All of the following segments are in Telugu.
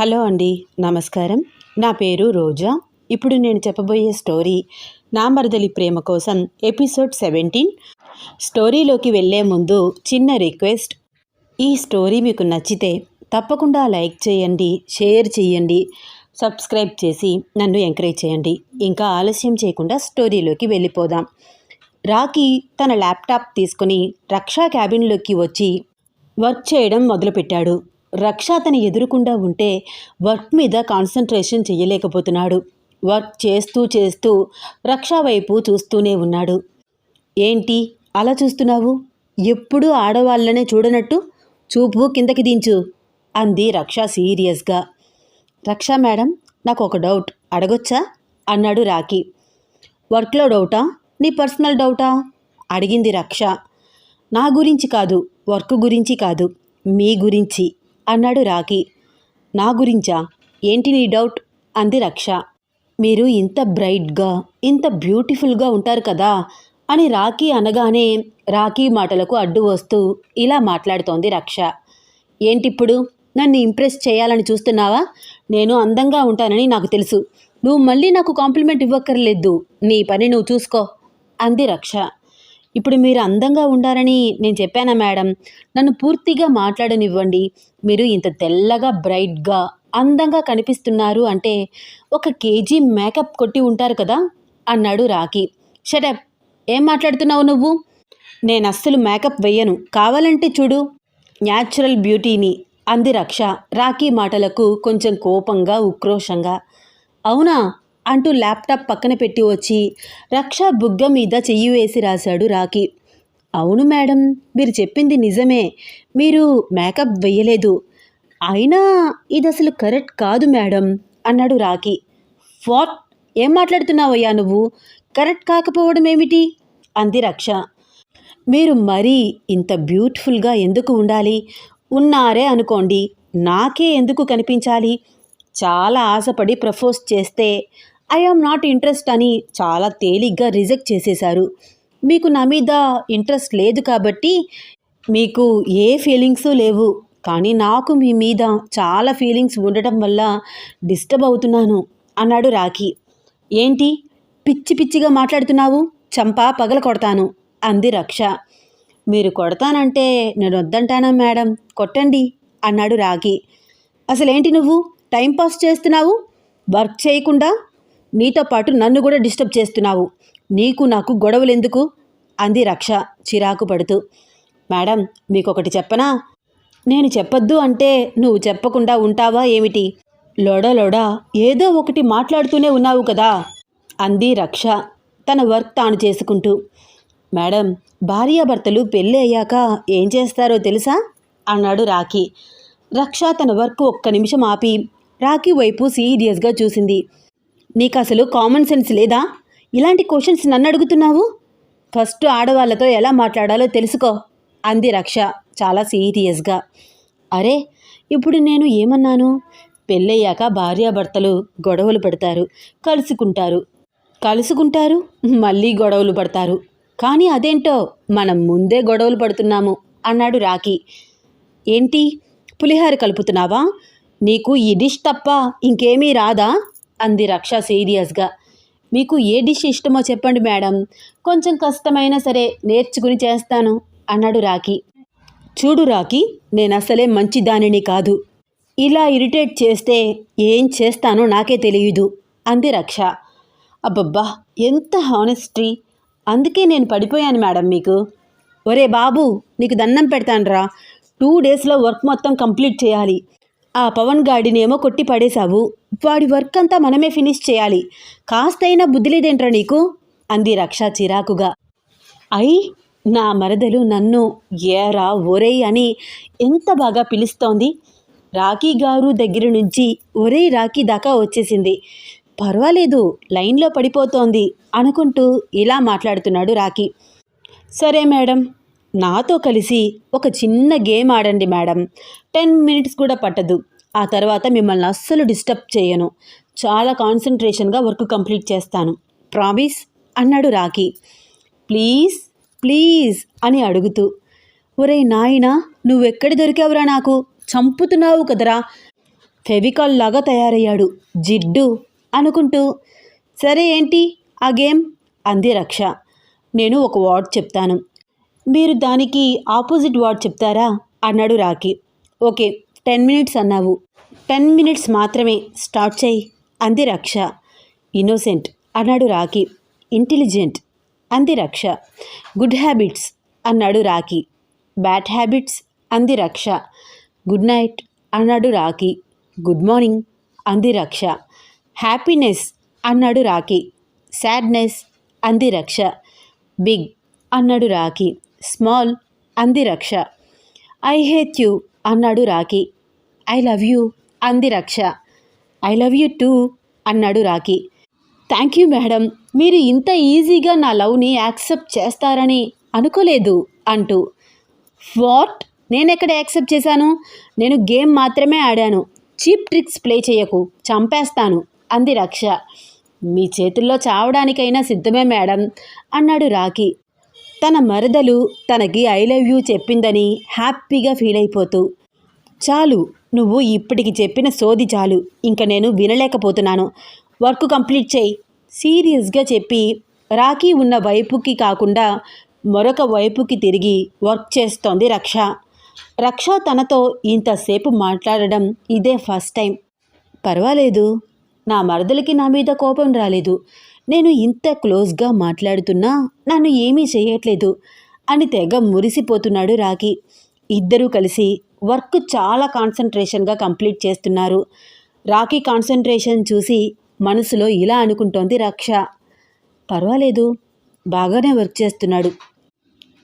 హలో అండి నమస్కారం. నా పేరు రోజా. ఇప్పుడు నేను చెప్పబోయే స్టోరీ నా మరదలి ప్రేమ కోసం ఎపిసోడ్ సెవెంటీన్. స్టోరీలోకి వెళ్ళే ముందు చిన్న రిక్వెస్ట్. ఈ స్టోరీ మీకు నచ్చితే తప్పకుండా లైక్ చేయండి షేర్ చేయండి సబ్స్క్రైబ్ చేసి నన్ను ఎంకరేజ్ చేయండి. ఇంకా ఆలస్యం చేయకుండా స్టోరీలోకి వెళ్ళిపోదాం. రాకీ తన ల్యాప్టాప్ తీసుకుని రక్షా క్యాబిన్లోకి వచ్చి వర్క్ చేయడం మొదలుపెట్టాడు. రక్ష తన ఎదురుకుండా ఉంటే వర్క్ మీద కాన్సన్ట్రేషన్ చేయలేకపోతున్నాడు వర్క్ చేస్తూ చేస్తూ రక్ష వైపు చూస్తూనే ఉన్నాడు. ఏంటి? అలా చూస్తున్నావు? ఎప్పుడూ ఆడవాళ్ళనే చూడనట్టు? చూపు కిందకి దించు అంది రక్ష సీరియస్గా. రక్ష మేడం నాకు ఒక డౌట్. అడగొచ్చా? అన్నాడు రాకీ వర్క్లో డౌటా? నీ పర్సనల్ డౌటా? అడిగింది రక్ష. నా గురించి కాదు వర్క్ గురించి కాదు మీ గురించి. అన్నాడు రాఖి. నా గురించా? ఏంటి నీ డౌట్? అంది రక్ష. మీరు ఇంత బ్రైట్గా ఇంత బ్యూటిఫుల్గా ఉంటారు కదా? అని రాఖీ అనగానే రాఖీ మాటలకు అడ్డు వస్తూ ఇలా మాట్లాడుతోంది రక్ష. ఏంటిప్పుడు? నన్ను ఇంప్రెస్ చేయాలని చూస్తున్నావా? నేను అందంగా ఉంటానని నాకు తెలుసు. నువ్వు మళ్ళీ నాకు కాంప్లిమెంట్ ఇవ్వక్కర్లేదు. నీ పని నువ్వు చూసుకో అంది రక్ష. ఇప్పుడు మీరు అందంగా ఉండాలని నేను చెప్పానా మేడం? నన్ను పూర్తిగా మాట్లాడనివ్వండి. మీరు ఇంత తెల్లగా బ్రైట్గా అందంగా కనిపిస్తున్నారు అంటే ఒక కేజీ మేకప్ కొట్టి ఉంటారు కదా? అన్నాడు రాకీ షటప్ ఏం మాట్లాడుతున్నావు నువ్వు? నేను అస్సలు మేకప్ వెయ్యను. కావాలంటే చూడు. న్యాచురల్ బ్యూటీని అంది రక్ష. రాఖీ మాటలకు కొంచెం కోపంగా ఉక్రోషంగా. అవునా? అంటూ ల్యాప్టాప్ పక్కన పెట్టి వచ్చి రక్ష బుగ్గ మీద చెయ్యి వేసి రాశాడు రాకీ అవును మేడం మీరు చెప్పింది నిజమే. మీరు మేకప్ వెయ్యలేదు. అయినా ఇది అసలు కరెక్ట్ కాదు మేడం అన్నాడు రాకీ వాట్? ఏం మాట్లాడుతున్నావయ్యా నువ్వు? కరెక్ట్ కాకపోవడం ఏమిటి? అంది రక్ష. మీరు మరీ ఇంత బ్యూటిఫుల్గా ఎందుకు ఉండాలి? ఉన్నారే అనుకోండి నాకే ఎందుకు కనిపించాలి? చాలా ఆశపడి ప్రపోజ్ చేస్తే ఐ ఆమ్ నాట్ ఇంట్రెస్ట్ అని చాలా తేలిగ్గా రిజెక్ట్ చేసేశారు. మీకు నా మీద ఇంట్రెస్ట్ లేదు కాబట్టి మీకు ఏ ఫీలింగ్స్ లేవు. కానీ నాకు మీ మీద చాలా ఫీలింగ్స్ ఉండటం వల్ల డిస్టర్బ్ అవుతున్నాను అన్నాడు రాఖీ. ఏంటి? పిచ్చి పిచ్చిగా మాట్లాడుతున్నావు? చంపా పగల కొడతాను అంది రక్ష. మీరు కొడతానంటే నేను వద్దంటానా మేడం? కొట్టండి అన్నాడు రాఖీ. అసలేంటి నువ్వు? టైంపాస్ చేస్తున్నావు? వర్క్ చేయకుండా? నీతో పాటు నన్ను కూడా డిస్టర్బ్ చేస్తున్నావు. నీకు నాకు గొడవలు ఎందుకు అంది రక్ష చిరాకు పడుతూ. మేడం మీకొకటి చెప్పనా? నేను చెప్పొద్దు అంటే నువ్వు చెప్పకుండా ఉంటావా ఏమిటి? లోడా లోడా ఏదో ఒకటి మాట్లాడుతూనే ఉన్నావు కదా? అంది రక్ష తన వర్క్ తాను చేసుకుంటూ. మేడం భార్యాభర్తలు పెళ్ళి అయ్యాక ఏం చేస్తారో తెలుసా? అన్నాడు రాఖీ. రక్ష తన వర్క్ ఒక్క నిమిషం ఆపి రాఖీ వైపు సీరియస్గా చూసింది. నీకు అసలు కామన్ సెన్స్ లేదా? ఇలాంటి క్వశ్చన్స్ నన్ను అడుగుతున్నావు? ఫస్ట్ ఆడవాళ్ళతో ఎలా మాట్లాడాలో తెలుసుకో అంది రక్ష చాలా సీరియస్గా అరే ఇప్పుడు నేను ఏమన్నాను? పెళ్ళయ్యాక భార్యాభర్తలు గొడవలు పెడతారు కలుసుకుంటారు. కలుసుకుంటారు మళ్ళీ గొడవలు పడతారు. కానీ అదేంటో మనం ముందే గొడవలు పడుతున్నాము అన్నాడు రాకీ ఏంటి? పులిహార కలుపుతున్నావా? నీకు ఈ డిష్ తప్ప ఇంకేమీ రాదా? అంది రక్ష సీరియస్గా మీకు ఏ డిష్ ఇష్టమో చెప్పండి మేడం. కొంచెం కష్టమైనా సరే నేర్చుకుని చేస్తాను అన్నాడు రాకీ చూడు రాకీ నేను అసలే మంచి దానిని కాదు. ఇలా ఇరిటేట్ చేస్తే ఏం చేస్తానో నాకే తెలియదు అంది రక్ష. అబ్బబ్బా ఎంత హానెస్టీ అందుకే నేను పడిపోయాను మేడం మీకు. ఒరే బాబు నీకు దండం పెడతానురా. టూ డేస్లో వర్క్ మొత్తం కంప్లీట్ చేయాలి. ఆ పవన్ గాడినేమో కొట్టి పడేశావు. వాడి వర్క్ అంతా మనమే ఫినిష్ చేయాలి. కాస్తైనా బుద్ధి లేదేంట్రా నీకు? అంది రక్ష చిరాకుగా. అయ్ నా మరదలు నన్ను ఏరా ఒరేయ్ అని ఎంత బాగా పిలుస్తోంది? రాఖీ గారు దగ్గర నుంచి ఒరేయ్ రాఖీ దాకా వచ్చేసింది. పర్వాలేదు లైన్లో పడిపోతోంది అనుకుంటూ ఇలా మాట్లాడుతున్నాడు రాఖీ. సరే మేడం నాతో కలిసి ఒక చిన్న గేమ్ ఆడండి మేడం. టెన్ మినిట్స్ కూడా పట్టదు. ఆ తర్వాత మిమ్మల్ని అస్సలు డిస్టర్బ్ చేయను. చాలా కాన్సన్ట్రేషన్గా వర్క్ కంప్లీట్ చేస్తాను. ప్రామిస్ అన్నాడు రాకీ ప్లీజ్ ప్లీజ్ అని అడుగుతూ. ఒరే నాయనా నువ్వెక్కడ దొరికావురా నాకు? చంపుతున్నావు కదరా. ఫెవికాల్ లాగా తయారయ్యాడు. జిడ్డు అనుకుంటూ. సరే ఏంటి ఆ గేమ్? అంది రక్ష. నేను ఒక వార్డ్ చెప్తాను. మీరు దానికి ఆపోజిట్ వార్డ్ చెప్తారా? అన్నాడు రాకీ ఓకే టెన్ మినిట్స్ అన్నావు. టెన్ మినిట్స్ మాత్రమే స్టార్ట్ చేయి అంది రక్ష. ఇన్నోసెంట్ అన్నాడు రాకీ ఇంటెలిజెంట్ అంది రక్ష. గుడ్ హ్యాబిట్స్ అన్నాడు రాకీ బ్యాడ్ హ్యాబిట్స్ అంది రక్ష. గుడ్ నైట్ అన్నాడు రాకీ గుడ్ మార్నింగ్ అంది రక్ష. హ్యాపీనెస్ అన్నాడు రాకీ సాడ్నెస్ అంది రక్ష. బిగ్ అన్నాడు రాకీ స్మాల్ అంది రక్ష. ఐ హేట్ యూ అన్నాడు రాకీ ఐ లవ్ యూ అంది Raksha. I love you too అన్నాడు రాకీ థ్యాంక్ యూ మేడం మీరు ఇంత ఈజీగా నా లవ్ని యాక్సెప్ట్ చేస్తారని అనుకోలేదు అంటూ. వాట్? నేను ఎక్కడ యాక్సెప్ట్ చేశాను? నేను గేమ్ మాత్రమే ఆడాను. చీప్ ట్రిక్స్ ప్లే చేయకు చంపేస్తాను అంది రక్ష. మీ చేతుల్లో చావడానికైనా సిద్ధమే మేడం అన్నాడు రాకీ తన మరదలు తనకి ఐ లవ్ యూ చెప్పిందని హ్యాపీగా ఫీల్ అయిపోతూ చాలు నువ్వు ఇప్పటికి చెప్పిన సోది చాలు ఇంక నేను వినలేకపోతున్నాను. వర్క్ కంప్లీట్ చేయి. సీరియస్గా చెప్పి రాఖీ ఉన్న వైపుకి కాకుండా మరొక వైపుకి తిరిగి వర్క్ చేస్తోంది రక్ష. రక్ష తనతో ఇంతసేపు మాట్లాడడం ఇదే ఫస్ట్ టైం. పర్వాలేదు నా మరదలకి నా మీద కోపం రాలేదు. నేను ఇంత క్లోజ్గా మాట్లాడుతున్నా నన్ను ఏమీ చేయట్లేదు అని తెగ మురిసిపోతున్నాడు రాకీ ఇద్దరూ కలిసి వర్క్ చాలా కాన్సన్ట్రేషన్గా కంప్లీట్ చేస్తున్నారు. రాకీ కాన్సన్ట్రేషన్ చూసి మనసులో ఇలా అనుకుంటోంది రక్ష. పర్వాలేదు బాగానే వర్క్ చేస్తున్నాడు.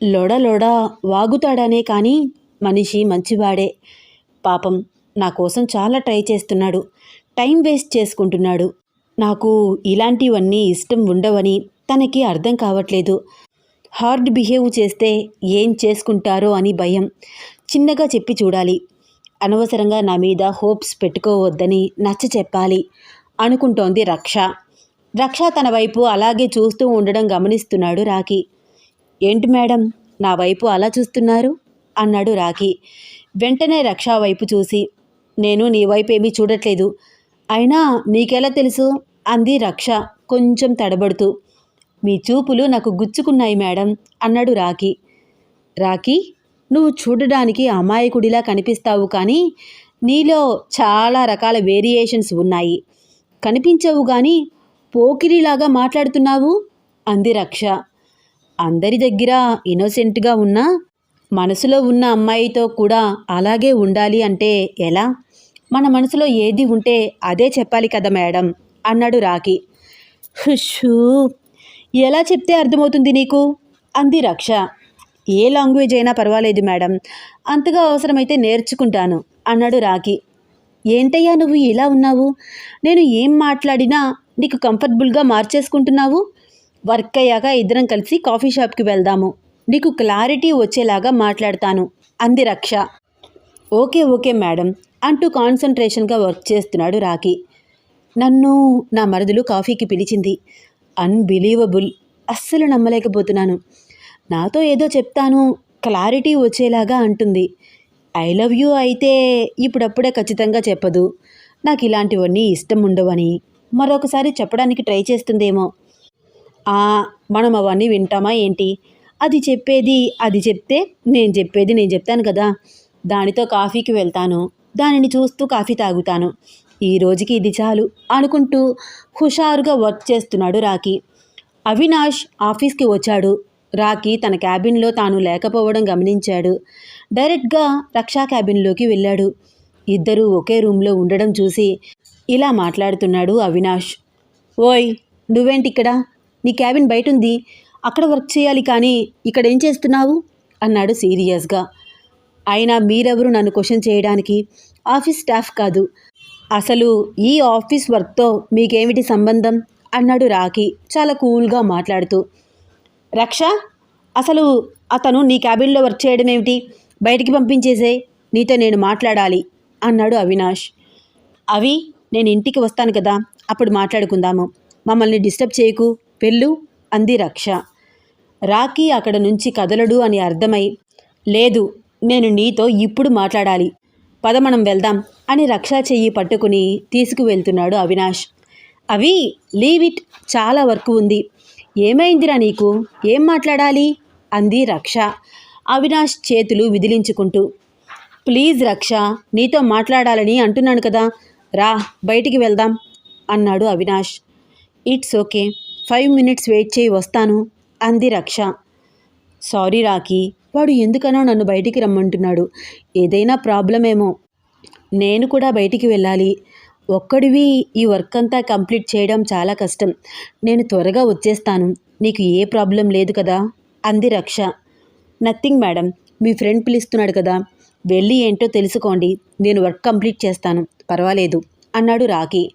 లొడ లొడ వాగుతాడనే కానీ మనిషి మంచివాడే. పాపం నా కోసం చాలా ట్రై చేస్తున్నాడు. టైం వేస్ట్ చేసుకుంటున్నాడు. నాకు ఇలాంటివన్నీ ఇష్టం ఉండవని తనకి అర్థం కావట్లేదు. హార్డ్ బిహేవ్ చేస్తే ఏం చేసుకుంటారో అని భయం. చిన్నగా చెప్పి చూడాలి. అనవసరంగా నా మీద హోప్స్ పెట్టుకోవద్దని నచ్చ చెప్పాలి అనుకుంటోంది రక్ష. రక్ష తన వైపు అలాగే చూస్తూ ఉండడం గమనిస్తున్నాడు రాఖీ. ఏంటి మేడం నా వైపు అలా చూస్తున్నారు? అన్నాడు రాఖీ. వెంటనే రక్ష వైపు చూసి నేను నీ వైపు ఏమీ చూడట్లేదు. అయినా నీకెలా తెలుసు? అంది రక్ష కొంచెం తడబడుతూ. మీ చూపులు నాకు గుచ్చుకున్నాయి మేడం అన్నాడు రాకీ రాకీ నువ్వు చూడడానికి అమాయకుడిలా కనిపిస్తావు కానీ నీలో చాలా రకాల వేరియేషన్స్ ఉన్నాయి. కనిపించవు కానీ పోకిరిలాగా మాట్లాడుతున్నావు? అంది రక్ష. అందరి దగ్గర ఇన్నోసెంట్గా ఉన్నా మనసులో ఉన్న అమ్మాయితో కూడా అలాగే ఉండాలి అంటే ఎలా? మన మనసులో ఏది ఉంటే అదే చెప్పాలి కదా మేడం అన్నాడు రాఖి. హుషూ ఎలా చెప్తే అర్థమవుతుంది నీకు? అంది రక్ష. ఏ లాంగ్వేజ్ అయినా పర్వాలేదు మేడం అంతగా అవసరమైతే నేర్చుకుంటాను అన్నాడు రాఖి. ఏంటయ్యా నువ్వు ఇలా ఉన్నావు? నేను ఏం మాట్లాడినా నీకు కంఫర్టబుల్గా మార్చేసుకుంటున్నావు? వర్క్ అయ్యాక ఇద్దరం కలిసి కాఫీ షాప్కి వెళ్దాము నీకు క్లారిటీ వచ్చేలాగా మాట్లాడతాను అంది రక్ష. ఓకే ఓకే మేడం అంటూ కాన్సన్ట్రేషన్గా వర్క్ చేస్తున్నాడు రాకీ నన్ను నా మరదులు కాఫీకి పిలిచింది. అన్బిలీవబుల్. అస్సలు నమ్మలేకపోతున్నాను. నాతో ఏదో చెప్తాను క్లారిటీ వచ్చేలాగా అంటుంది. ఐ లవ్ యూ అయితే ఇప్పుడప్పుడే ఖచ్చితంగా చెప్పదు. నాకు ఇలాంటివన్నీ ఇష్టం ఉండవని మరొకసారి చెప్పడానికి ట్రై చేస్తుందేమో. ఆ, మనం అవన్నీ వింటామా ఏంటి? అది చెప్పేది అది చెప్తే నేను చెప్పేది నేను చెప్తాను కదా. దానితో కాఫీకి వెళ్తాను. దానిని చూస్తూ కాఫీ తాగుతాను. ఈ రోజుకి ఇది చాలు అనుకుంటూ హుషారుగా వర్క్ చేస్తున్నాడు రాకీ అవినాష్ ఆఫీస్కి వచ్చాడు. రాకీ తన క్యాబిన్లో తాను లేకపోవడం గమనించాడు. డైరెక్ట్గా రక్షా క్యాబిన్లోకి వెళ్ళాడు. ఇద్దరూ ఒకే రూమ్లో ఉండడం చూసి ఇలా మాట్లాడుతున్నాడు అవినాష్. ఓయ్ నువ్వేంటి ఇక్కడ నీ క్యాబిన్ బయట ఉంది అక్కడ వర్క్ చేయాలి కానీ ఇక్కడ ఏం చేస్తున్నావు? అన్నాడు సీరియస్గా. అయినా మీరెవరు నన్ను క్వశ్చన్ చేయడానికి? ఆఫీస్ స్టాఫ్ కాదు. అసలు ఈ ఆఫీస్ వర్క్తో మీకేమిటి సంబంధం? అన్నాడు రాఖీ చాలా కూల్గా మాట్లాడుతూ. రక్ష అసలు అతను నీ క్యాబిన్లో వర్క్ చేయడం ఏమిటి? బయటికి పంపించేసే నీతో నేను మాట్లాడాలి అన్నాడు అవినాష్. అవి నేను ఇంటికి వస్తాను కదా అప్పుడు మాట్లాడుకుందాము. మమ్మల్ని డిస్టర్బ్ చేయకు వెళ్ళు అంది రక్ష. రాఖీ అక్కడ నుంచి కదలడు అని అర్థమై లేదు నేను నీతో ఇప్పుడు మాట్లాడాలి. పద మనం వెళ్దాం అని రక్షా చెయ్యి పట్టుకుని తీసుకువెళ్తున్నాడు అవినాష్. అవి లీవ్ ఇట్ చాలా వర్క్ ఉంది. ఏమైందిరా నీకు? ఏం మాట్లాడాలి? అంది రక్ష. అవినాష్ చేతులు విదిలించుకుంటూ ప్లీజ్ రక్ష నీతో మాట్లాడాలని అంటున్నాను కదా. రా బయటికి వెళ్దాం అన్నాడు Avinash. It's okay. Five minutes wait చేయి వస్తాను అంది రక్ష. సారీ రాకీ వాడు ఎందుకనో నన్ను బయటికి రమ్మంటున్నాడు. ఏదైనా ప్రాబ్లమేమో. నేను కూడా బయటికి వెళ్ళాలి. ఒక్కడివి ఈ వర్క్ అంతా కంప్లీట్ చేయడం చాలా కష్టం. నేను త్వరగా వచ్చేస్తాను. నీకు ఏ ప్రాబ్లం లేదు కదా? అంది రక్ష. Nothing madam. మీ ఫ్రెండ్ పిలుస్తున్నాడు కదా. వెళ్ళి ఏంటో తెలుసుకోండి. నేను వర్క్ కంప్లీట్ చేస్తాను. పర్వాలేదు. అన్నాడు రాఖీ.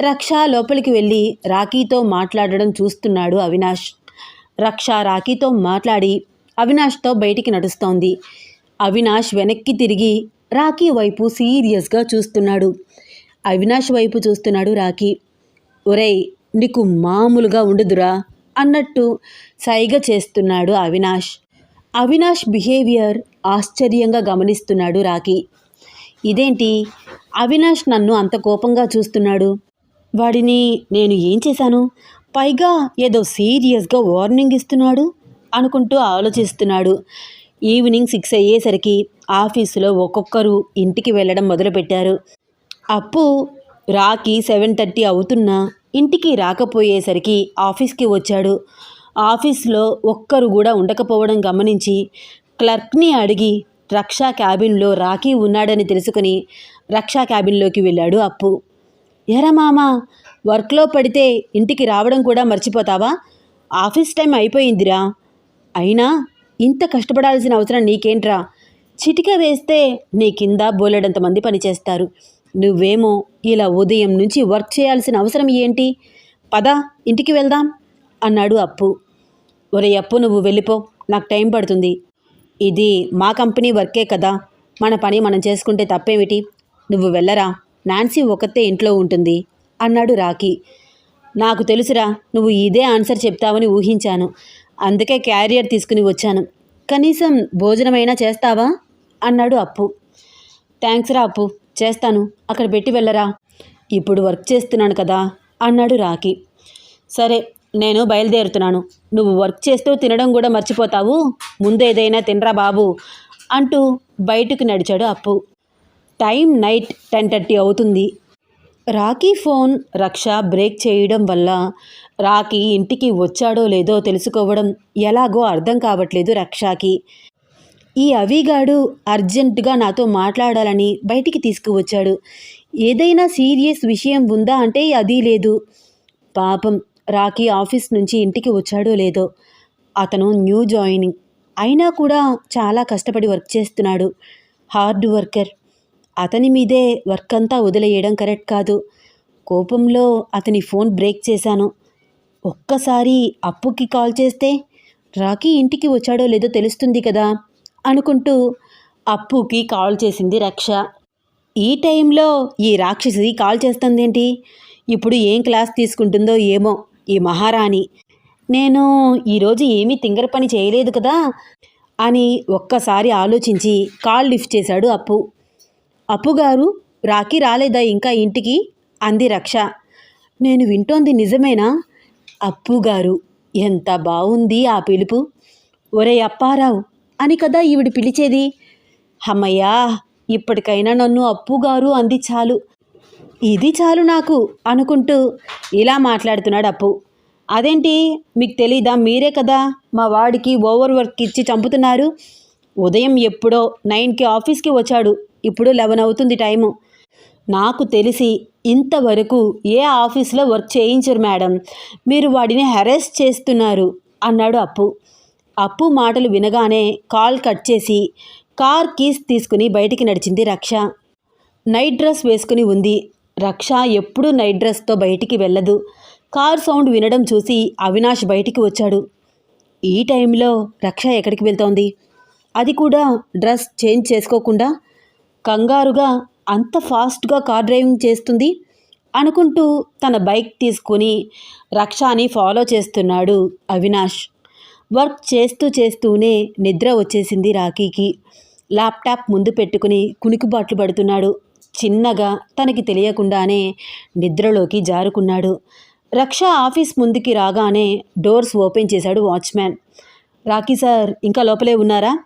రక్ష లోపలికి వెళ్ళి రాఖీతో మాట్లాడడం చూస్తున్నాడు అవినాష్. రక్ష రాఖీతో మాట్లాడి అవినాష్తో బయటికి నడుస్తోంది. అవినాష్ వెనక్కి తిరిగి రాఖీ వైపు సీరియస్గా చూస్తున్నాడు. అవినాష్ వైపు చూస్తున్నాడు రాఖీ. ఒరేయ్ నీకు మామూలుగా ఉండుదురా అన్నట్టు సైగ చేస్తున్నాడు అవినాష్. అవినాష్ బిహేవియర్ ఆశ్చర్యంగా గమనిస్తున్నాడు రాఖీ. ఇదేంటి? అవినాష్ నన్ను అంత కోపంగా చూస్తున్నాడు. వాడిని నేను ఏం చేశాను? పైగా ఏదో సీరియస్గా వార్నింగ్ ఇస్తున్నాడు. అనుకుంటూ ఆలోచిస్తున్నాడు. ఈవినింగ్ సిక్స్ అయ్యేసరికి ఆఫీసులో ఒక్కొక్కరు ఇంటికి వెళ్ళడం మొదలుపెట్టారు. అప్పు రాకి సెవెన్ థర్టీ అవుతున్నా ఇంటికి రాకపోయేసరికి ఆఫీస్కి వచ్చాడు. ఆఫీస్లో ఒక్కరు కూడా ఉండకపోవడం గమనించి క్లర్క్ని అడిగి రక్షా క్యాబిన్లో రాఖీ ఉన్నాడని తెలుసుకుని రక్షా క్యాబిన్లోకి వెళ్ళాడు అప్పు. ఎరా మామ వర్క్లో పడితే ఇంటికి రావడం కూడా మర్చిపోతావా? ఆఫీస్ టైం అయిపోయిందిరా. అయినా ఇంత కష్టపడాల్సిన అవసరం నీకేంట్రా? చిటిక వేస్తే నీ కింద బోలెడంతమంది పనిచేస్తారు. నువ్వేమో ఇలా ఉదయం నుంచి వర్క్ చేయాల్సిన అవసరం ఏంటి? పద ఇంటికి వెళ్దాం అన్నాడు అప్పు. ఒరే అప్పు నువ్వు వెళ్ళిపో నాకు టైం పడుతుంది. ఇది మా కంపెనీ వర్కే కదా మన పని మనం చేసుకుంటే తప్పేమిటి? నువ్వు వెళ్ళరా? నాన్సీ ఒకతే ఇంట్లో ఉంటుంది అన్నాడు రాకీ నాకు తెలుసురా నువ్వు ఇదే ఆన్సర్ చెప్తావని ఊహించాను. అందుకే క్యారియర్ తీసుకుని వచ్చాను. కనీసం భోజనమైనా చేస్తావా? అన్నాడు అప్పు. థ్యాంక్స్ రా అప్పు చేస్తాను. అక్కడ పెట్టి వెళ్ళరా. ఇప్పుడు వర్క్ చేస్తున్నాను కదా అన్నాడు రాకీ సరే నేను బయలుదేరుతున్నాను. నువ్వు వర్క్ చేస్తూ తినడం కూడా మర్చిపోతావు. ముందు ఏదైనా తినరా బాబు అంటూ బయటకు నడిచాడు Appu. Time night ten thirty అవుతుంది. రాకీ ఫోన్ రక్ష బ్రేక్ చేయడం వల్ల రాకీ ఇంటికి వచ్చాడో లేదో తెలుసుకోవడం ఎలాగో అర్థం కావట్లేదు రక్షకి. ఈ అవిగాడు అర్జెంటుగా నాతో మాట్లాడాలని బయటికి తీసుకువచ్చాడు. ఏదైనా సీరియస్ విషయం ఉందా అంటే అది లేదు. పాపం రాకీ ఆఫీస్ నుంచి ఇంటికి వచ్చాడో లేదో. అతను న్యూ జాయినింగ్. అయినా కూడా చాలా కష్టపడి వర్క్ చేస్తున్నాడు. Hard worker. అతని మీదే వర్క్ అంతా వదిలేయడం కరెక్ట్ కాదు. కోపంలో అతని ఫోన్ బ్రేక్ చేశాను. ఒక్కసారి అప్పుకి కాల్ చేస్తే రాకీ ఇంటికి వచ్చాడో లేదో తెలుస్తుంది కదా అనుకుంటూ అప్పుకి కాల్ చేసింది రక్ష. ఈ టైంలో ఈ రాక్షసి కాల్ చేస్తుందేంటి? ఇప్పుడు ఏం క్లాస్ తీసుకుంటుందో ఏమో ఈ మహారాణి. నేను ఈరోజు ఏమీ తింగర పని చేయలేదు కదా అని ఒక్కసారి ఆలోచించి కాల్ లిఫ్ట్ చేశాడు అప్పు. అప్పుగారు రాఖీ రాలేదా ఇంకా ఇంటికి? అంది రక్ష. నేను వింటోంది నిజమేనా? అప్పుగారు ఎంత బాగుంది ఆ పిలుపు. ఒరే అప్పారావు అని కదా ఈవిడ పిలిచేది? అమ్మయ్యా ఇప్పటికైనా నన్ను అప్పుగారు అంది చాలు. ఇది చాలు నాకు అనుకుంటూ ఇలా మాట్లాడుతున్నాడు అప్పు. అదేంటి మీకు తెలీదా? మీరే కదా మా వాడికి ఓవర్ వర్క్ ఇచ్చి చంపుతున్నారు. ఉదయం ఎప్పుడో నైన్కి ఆఫీస్కి వచ్చాడు. ఇప్పుడు లెవెన్ అవుతుంది టైము. నాకు తెలిసి ఇంతవరకు ఏ ఆఫీస్లో వర్క్ చేయించరు మేడం. మీరు వాడిని హెరాస్ చేస్తున్నారు అన్నాడు అప్పు. అప్పు మాటలు వినగానే కాల్ కట్ చేసి కార్ కీస్ తీసుకుని బయటికి నడిచింది రక్ష. నైట్ డ్రెస్ వేసుకుని ఉంది. రక్ష ఎప్పుడూ నైట్ డ్రెస్తో బయటికి వెళ్ళదు. కార్ సౌండ్ వినడం చూసి అవినాష్ బయటికి వచ్చాడు. ఈ టైంలో రక్ష ఎక్కడికి వెళ్తోంది? అది కూడా డ్రెస్ చేంజ్ చేసుకోకుండా కంగారుగా అంత ఫాస్ట్గా కార్ డ్రైవింగ్ చేస్తుంది? అనుకుంటూ తన బైక్ తీసుకుని రక్షాని ఫాలో చేస్తున్నాడు అవినాష్. వర్క్ చేస్తూ చేస్తూనే నిద్ర వచ్చేసింది రాఖీకి. ల్యాప్టాప్ ముందు పెట్టుకుని కునికిబాట్లు పడుతున్నాడు. చిన్నగా తనకి తెలియకుండానే నిద్రలోకి జారుకున్నాడు. రక్ష ఆఫీస్ ముందుకి రాగానే డోర్స్ ఓపెన్ చేశాడు వాచ్మ్యాన్. రాఖీ సార్ ఇంకా లోపలే ఉన్నారా?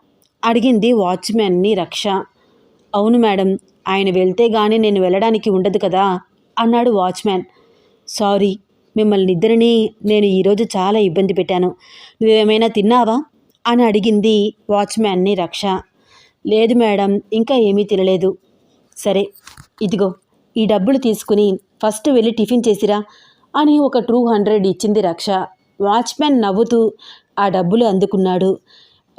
అడిగింది వాచ్మ్యాన్ని రక్ష. అవును మేడం ఆయన వెళ్తే గానీ నేను వెళ్ళడానికి ఉండదు కదా అన్నాడు వాచ్మ్యాన్. సారీ మిమ్మల్ని ఇద్దరిని నేను ఈరోజు చాలా ఇబ్బంది పెట్టాను. నువ్వేమైనా తిన్నావా? అని అడిగింది వాచ్మ్యాన్ని రక్ష. లేదు మేడం ఇంకా ఏమీ తినలేదు. సరే ఇదిగో ఈ డబ్బులు తీసుకుని ఫస్ట్ వెళ్ళి టిఫిన్ చేసిరా అని ఒక టూ హండ్రెడ్ ఇచ్చింది రక్ష. వాచ్మ్యాన్ నవ్వుతూ ఆ డబ్బులు అందుకున్నాడు.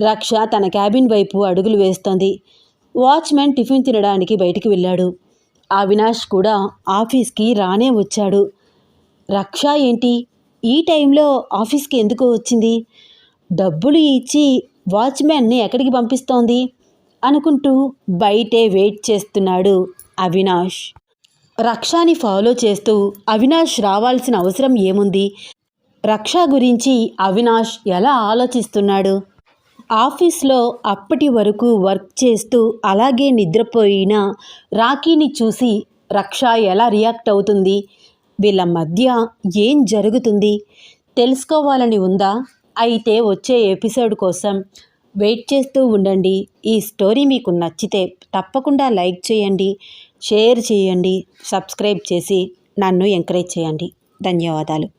రక్ష తన క్యాబిన్ వైపు అడుగులు వేస్తోంది. వాచ్మెన్ టిఫిన్ తినడానికి బయటికి వెళ్ళాడు. అవినాష్ కూడా ఆఫీస్కి రానే వచ్చాడు. రక్ష ఏంటి? ఈ టైంలో ఆఫీస్కి ఎందుకు వచ్చింది? డబ్బులు ఇచ్చి వాచ్మెన్ని ఎక్కడికి పంపిస్తోంది? అనుకుంటూ బయటే వెయిట్ చేస్తున్నాడు అవినాష్. రక్షాని ఫాలో చేస్తూ అవినాష్ రావాల్సిన అవసరం ఏముంది? రక్ష గురించి అవినాష్ ఎలా ఆలోచిస్తున్నాడు? ఆఫీస్లో అప్పటి వరకు వర్క్ చేస్తూ అలాగే నిద్రపోయిన రాఖీని చూసి రక్ష ఎలా రియాక్ట్ అవుతుంది? వీళ్ళ మధ్య ఏం జరుగుతుంది? తెలుసుకోవాలని ఉందా? అయితే వచ్చే ఎపిసోడ్ కోసం వెయిట్ చేస్తూ ఉండండి. ఈ స్టోరీ మీకు నచ్చితే తప్పకుండా లైక్ చేయండి షేర్ చేయండి సబ్స్క్రైబ్ చేసి నన్ను ఎంకరేజ్ చేయండి. ధన్యవాదాలు.